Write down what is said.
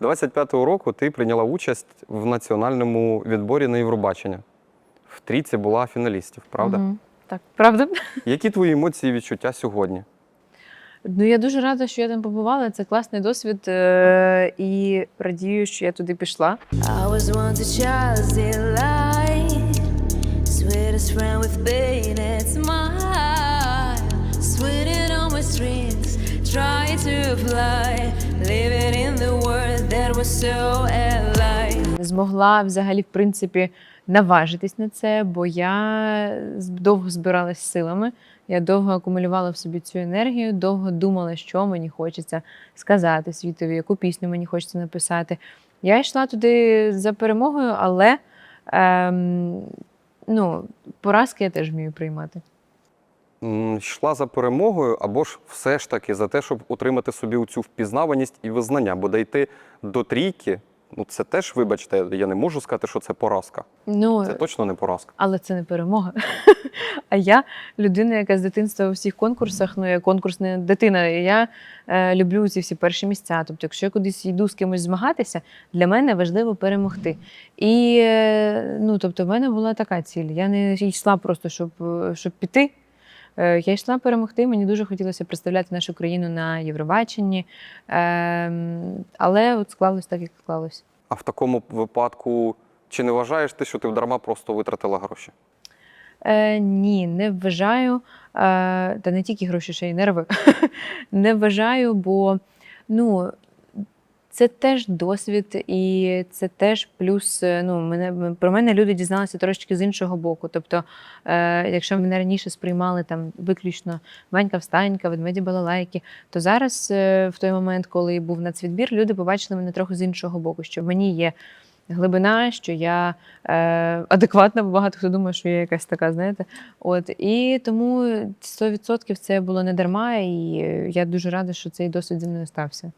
25-го року ти прийняла участь в національному відборі на Євробачення. В трійці була фіналістів, правда? Мгм. Так, правда? Які твої емоції і відчуття сьогодні? Ну, я дуже рада, що я там побувала. Це класний досвід. е, І радію, що я туди пішла. I was once a child's delight, sweetest friend with painted smile, sweetened on my strings, trying to fly, living in alive. Змогла взагалі, в принципі, наважитись на це, бо я довго збиралась силами. Я довго акумулювала в собі цю енергію, довго думала, що мені хочеться сказати світові, яку пісню мені хочеться написати. Я йшла туди за перемогою, але ем, ну, поразки я теж вмію приймати. Йшла за перемогою або ж все ж таки за те, щоб отримати собі цю впізнаваність і визнання, бо дійти до трійки, ну це теж, вибачте, я не можу сказати, що це поразка. Ну, Це точно не поразка. але це не перемога. А я людина, яка з дитинства у всіх конкурсах, ну я конкурсна дитина. і Я е, люблю ці всі перші місця. Тобто, якщо я кудись йду з кимось змагатися, для мене важливо перемогти. І е, ну, тобто, в мене була така ціль. Я не йшла просто, щоб, е, щоб піти. Е, Я йшла перемогти. Мені дуже хотілося представляти нашу країну на Євробаченні. Ем, але от склалось так, як склалось. А в такому випадку, чи не вважаєш ти, що ти вдарма просто витратила гроші? Е, ні, не вважаю. Е, та не тільки гроші, ще й нерви. не вважаю, бо ну, це теж досвід, і це теж плюс. е, Ну, мене, про мене люди дізналися трошечки з іншого боку. Тобто, е, якщо мене раніше сприймали там виключно Ванька Встанька, ведмеді балалайки, то зараз, е, в той момент, коли був нацвідбір, люди побачили мене трохи з іншого боку, що мені є глибина, що я е, адекватна, бо багато хто думає, що я якась така, знаєте. От і тому 100% це було не дарма, і е, я дуже рада, що цей досвід зі мною стався.